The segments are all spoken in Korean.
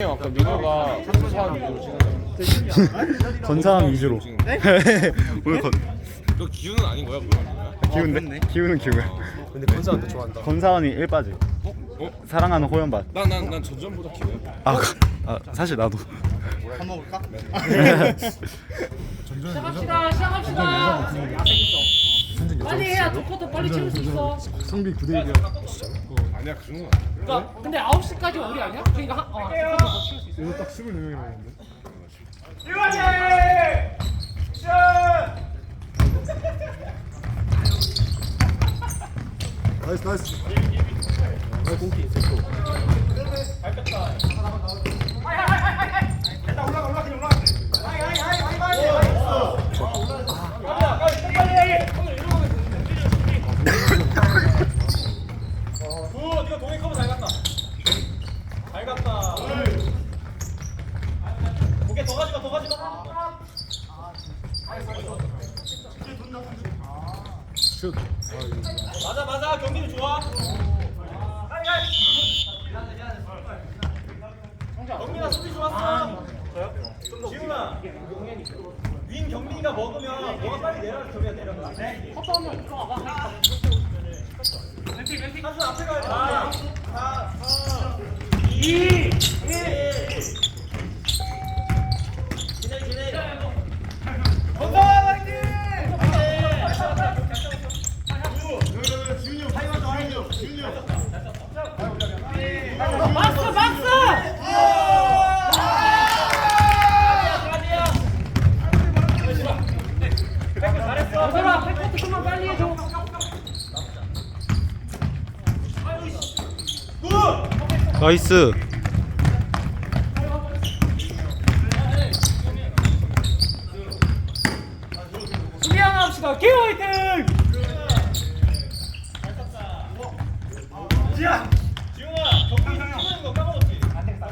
아까 민호가 선수한 위주로 찍는 건상 위주로. 오늘 건 너 기우는 아닌 거야? 기운데? 기운은 기우야. 근데 건사한테 좋아한다. 건사원이 1빠지. 어? 사랑하는 호연밭. 난난 전전보다 기우야. 아, 그- 아 사실 나도. 시작합시다 시작합시다 빨리 해야 두 쿼터 빨리 채울 수 있어 성비 9대 1이야. 아니야 그 정도는 아니야. 그러니까 근데 9시까지 우리 아니야? 그러니까 한, 어, 두 쿼터 더 채울 수 있어 이거 딱 24명이나 있는데. 나이스 나이스. 맞아 맞아 경기는 좋아. 경민아 수비 좋았어. 지훈아. 윈 경민이가 먹으면 너가 빨리 내려 경민아 내려가. 헛다운을 들어와봐. 왼쪽 왼쪽 가서 앞에 가야 돼. 4 4 2 박스 박스 얘들아 백코트 좀만. 수비 하나 합시다 기호 화이팅 지야! 지용아, 경민이 찍는 거 까먹었지?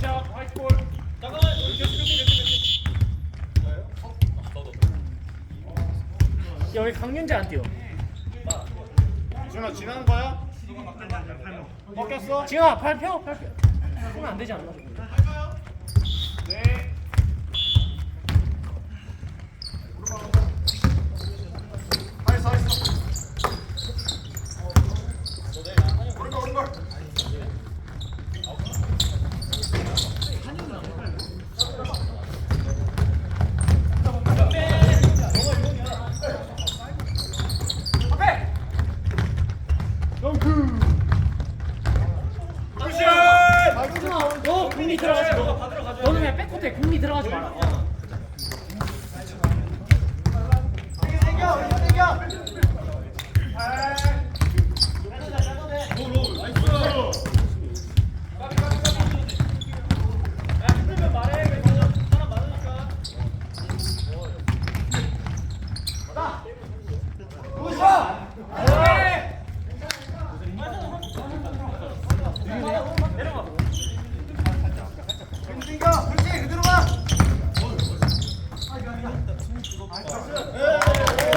자 화이트볼 잠깐만, 이렇게 이렇게 이렇게 여기 강윤재 안 뛰어 준아 지나는 거야? 꺾였어? 지영아 발 펴, 발 펴. 하면 안 되지 않나? 너, 너 공리 들어가지 마. 너는 그냥 백코트에 공리 들어가지 마라.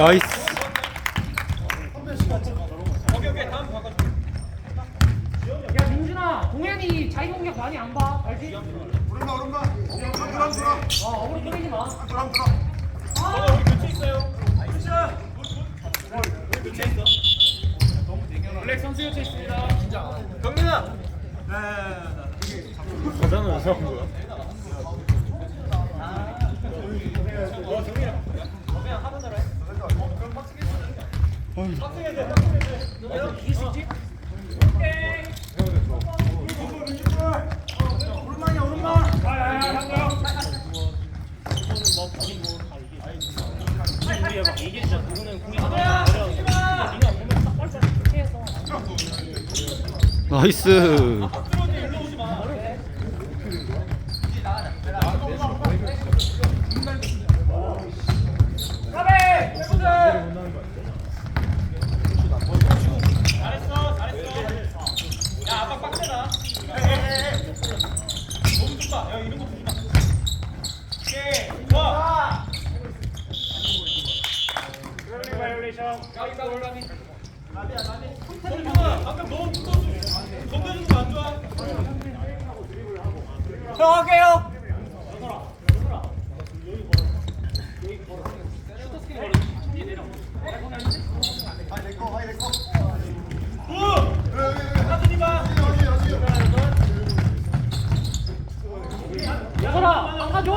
나이스. 야 민준아, 동현이 자기 공격 많이 안 봐, 알지? 오른발 오른발. 오른발 돌아. 어, 어그로 끌리지 마. 돌아 돌아. 어, 우리 교체 있어요. 블랙 선수 교체 있습니다. 경민아! 왜 거야? 있지? 오른만이야, 오른만! 우리가 막 얘기해주자. 누구는 공이 나가 내 나이스. 잘했어, 잘했어. 야, 아빠 빡세다. 너무 좋다. 야, 이런 거 보지 마. 오케이, 좋아. 성준아, 방금 너무 붙었어. 건드리는 거안 좋아. 들어갈게요. 얘들아 깎아줘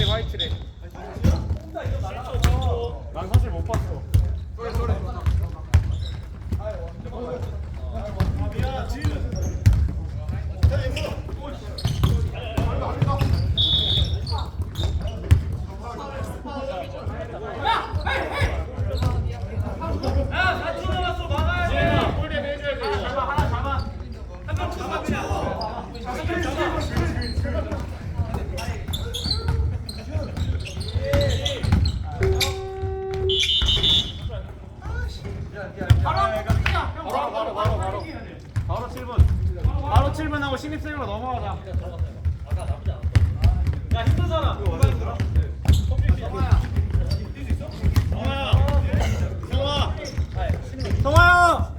래 화이트래. 난 사실 못 봤어. 바로 7분. 바로 7분 하고 신입생으로 넘어가자. 야 힘든 사람. 누가 힘들어? 성화야. 성화. 성화야.